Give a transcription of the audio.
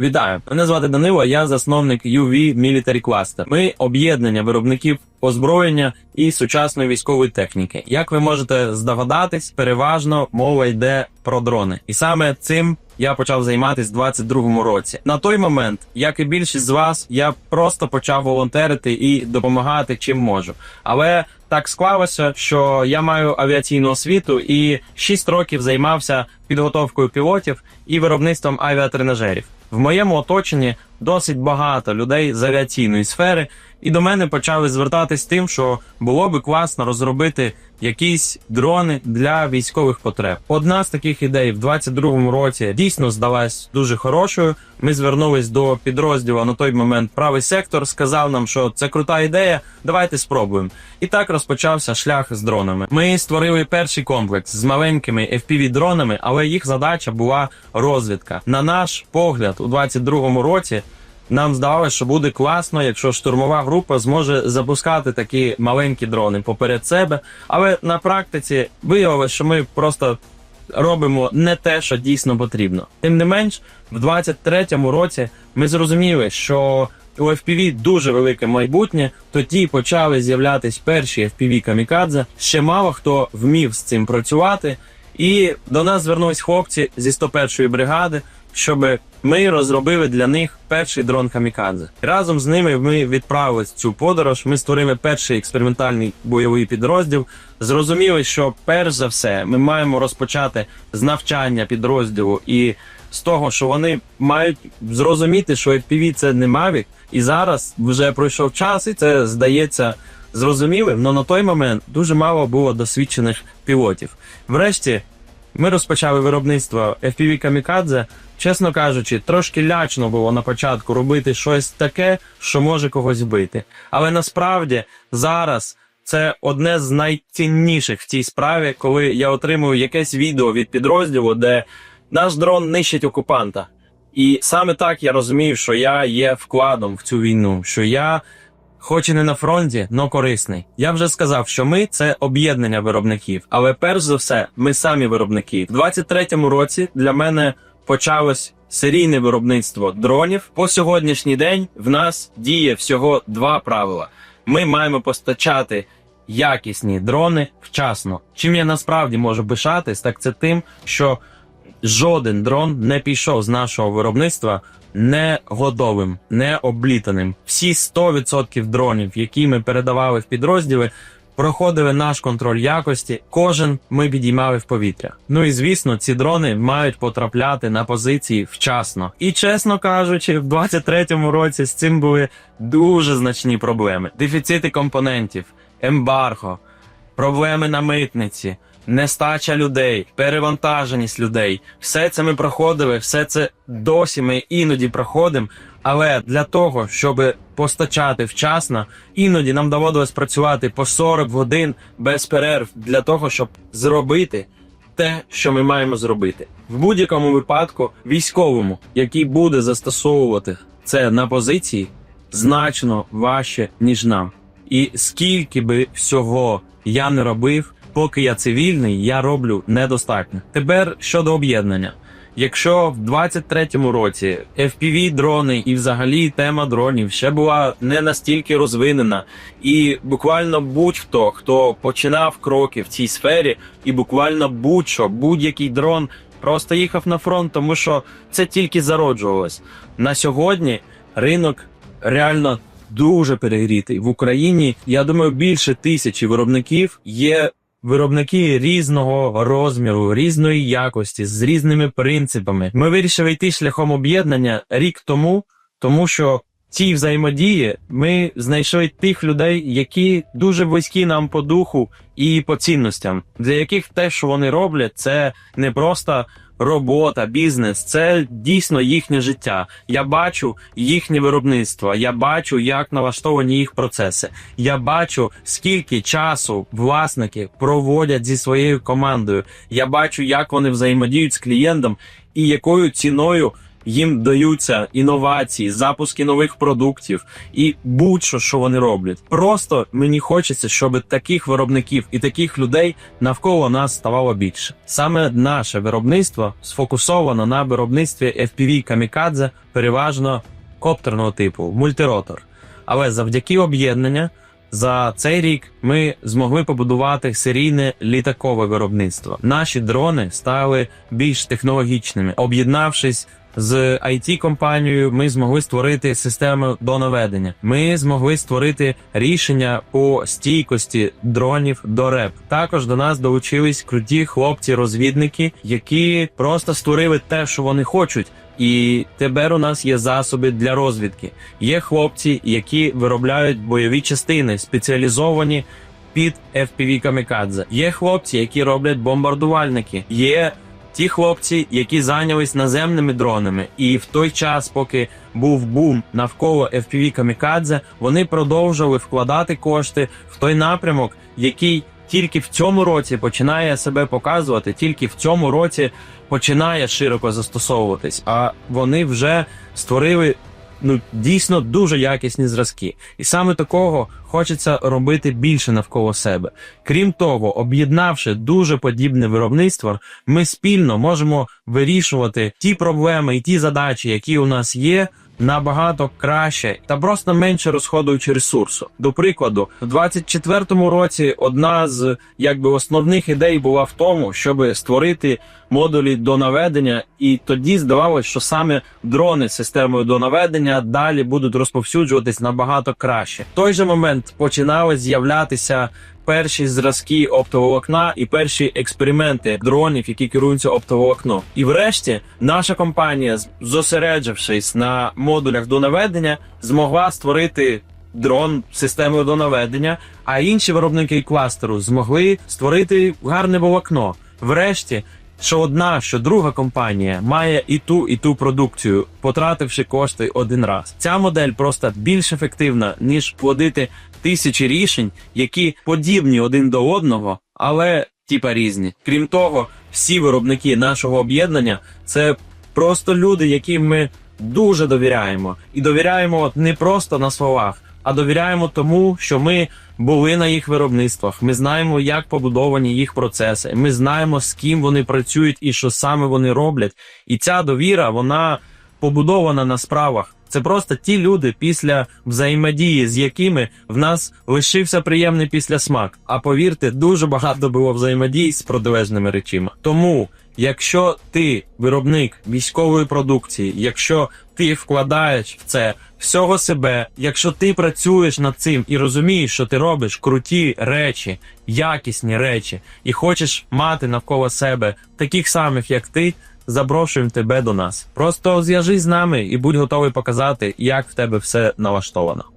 Вітаю! Мене звати Данило, я засновник UV Military Cluster. Ми об'єднання виробників озброєння і сучасної військової техніки. Як ви можете здогадатись, переважно мова йде про дрони. І саме цим я почав займатися в 22-му році. На той момент, як і більшість з вас, я просто почав волонтерити і допомагати чим можу. Але так склалося, що я маю авіаційну освіту і 6 років займався підготовкою пілотів і виробництвом авіатренажерів. В моєму оточенні досить багато людей з авіаційної сфери, і до мене почали звертатись тим, що було би класно розробити якісь дрони для військових потреб. Одна з таких ідей в 22-му році дійсно здалась дуже хорошою. Ми звернулись до підрозділу на той момент правий сектор, сказав нам, що це крута ідея. Давайте спробуємо. І так розпочався шлях з дронами. Ми створили перший комплекс з маленькими fpv дронами, але їх задача була розвідка. На наш погляд, у 22-му році. Нам здавалося, що буде класно, якщо штурмова група зможе запускати такі маленькі дрони поперед себе. Але на практиці виявилося, що ми просто робимо не те, що дійсно потрібно. Тим не менш, в 23-му році ми зрозуміли, що у FPV дуже велике майбутнє. Тоді почали з'являтись перші FPV камікадзе. Ще мало хто вмів з цим працювати. І до нас звернулись хлопці зі 101-ї бригади, щоб ми розробили для них перший дрон камікадзе. Разом з ними ми відправились в цю подорож. Ми створили перший експериментальний бойовий підрозділ. Зрозуміли, що перш за все ми маємо розпочати з навчання підрозділу і з того, що вони мають зрозуміти, що FPV – це не Mavic, і зараз вже пройшов час, і це здається зрозумілим. але на той момент дуже мало було досвідчених пілотів. Врешті ми розпочали виробництво FPV Kamikadze. Чесно кажучи, трошки лячно було на початку робити щось таке, що може когось вбити. Але насправді зараз це одне з найцінніших в цій справі, коли я отримую якесь відео від підрозділу, де наш дрон нищить окупанта. І саме так я розумію, що я є вкладом в цю війну, що я Хоч і не на фронті, но корисний. Я вже сказав, що ми це об'єднання виробників, але перш за все, ми самі виробники. В 23-му році для мене почалось серійне виробництво дронів. По сьогоднішній день в нас діє всього два правила: ми маємо постачати якісні дрони вчасно. Чим я насправді можу пишатись, так це тим, що жоден дрон не пішов з нашого виробництва не готовим, не облітаним. Всі 100% дронів, які ми передавали в підрозділи, проходили наш контроль якості. Кожен ми підіймали в повітря. Ну і звісно, ці дрони мають потрапляти на позиції вчасно. І чесно кажучи, в 23-му році з цим були дуже значні проблеми: дефіцити компонентів, ембарго, проблеми на митниці. Нестача людей, перевантаженість людей, все це ми проходили, все це досі ми іноді проходимо. Але для того, щоб постачати вчасно, іноді нам доводилось працювати по 40 годин без перерв для того, щоб зробити те, що ми маємо зробити. В будь-якому випадку, військовому, який буде застосовувати це на позиції, значно важче, ніж нам. І скільки би всього я не робив, поки я цивільний, я роблю недостатньо. Тепер щодо об'єднання. Якщо в 23-му році fpv дрони і взагалі тема дронів ще була не настільки розвинена, і буквально будь-хто, хто починав кроки в цій сфері, і буквально будь-що, будь-який дрон просто їхав на фронт, тому що це тільки зароджувалось. На сьогодні ринок реально дуже перегрітий. В Україні, я думаю, більше тисячі виробників є Виробники різного розміру, різної якості, з різними принципами. Ми вирішили йти шляхом об'єднання рік тому, тому що цій взаємодії ми знайшли тих людей, які дуже близькі нам по духу і по цінностям, для яких те, що вони роблять, це не просто робота, бізнес, це дійсно їхнє життя. Я бачу їхнє виробництво, я бачу, як налаштовані їх процеси. Я бачу, скільки часу власники проводять зі своєю командою. Я бачу, як вони взаємодіють з клієнтом і якою ціною їм даються інновації, запуски нових продуктів і будь-що, що вони роблять. Просто мені хочеться, щоб таких виробників і таких людей навколо нас ставало більше. Саме наше виробництво сфокусовано на виробництві FPV камікадзе, переважно коптерного типу, мультиротор. Але завдяки об'єднання за цей рік ми змогли побудувати серійне літакове виробництво. Наші дрони стали більш технологічними. Об'єднавшись з it компанією ми змогли створити систему донаведення. Ми змогли створити рішення по стійкості дронів до РЕП. Також до нас долучились круті хлопці-розвідники, які просто створили те, що вони хочуть. І тепер у нас є засоби для розвідки. Є хлопці, які виробляють бойові частини, спеціалізовані під FPV камікадзе. Є хлопці, які роблять бомбардувальники. Є ті хлопці, які зайнялись наземними дронами, і в той час, поки був бум навколо FPV камікадзе, вони продовжували вкладати кошти в той напрямок, який тільки в цьому році починає себе показувати, тільки в цьому році починає широко застосовуватись. А вони вже створили ну дійсно дуже якісні зразки, і саме такого хочеться робити більше навколо себе. Крім того, об'єднавши дуже подібне виробництво, ми спільно можемо вирішувати ті проблеми і ті задачі, які у нас є. Набагато краще та просто менше розходуючи ресурсу. До прикладу, у 24-му році одна з якби основних ідей була в тому, щоб створити модулі до наведення, і тоді здавалося, що саме дрони з системою до наведення далі будуть розповсюджуватись набагато краще. В той же момент починали з'являтися перші зразки оптоволокна і перші експерименти дронів, які керуються оптоволокном. І врешті наша компанія, зосереджившись на модулях до наведення, змогла створити. Дрон з системою до наведення, а інші виробники кластеру змогли створити гарне волокно. Врешті, що одна, що друга компанія має і ту, і ту продукцію, потративши кошти один раз. Ця модель просто більш ефективна, ніж плодити тисячі рішень, які подібні один до одного, але типа різні. Крім того, всі виробники нашого об'єднання це просто люди, яким ми дуже довіряємо, і довіряємо не просто на словах, а довіряємо тому, що ми були на їх виробництвах. Ми знаємо, як побудовані їх процеси. Ми знаємо, з ким вони працюють і що саме вони роблять. І ця довіра, вона побудована на справах. Це просто ті люди, після взаємодії, з якими в нас лишився приємний післясмак. А повірте, дуже багато було взаємодій з протилежними речима. Тому, якщо ти виробник військової продукції, якщо ти вкладаєш в це всього себе, якщо ти працюєш над цим і розумієш, що ти робиш круті речі, якісні речі, і хочеш мати навколо себе таких самих, як ти. Запрошуємо тебе до нас. Просто зв'яжись з нами і будь готовий показати, як в тебе все налаштовано.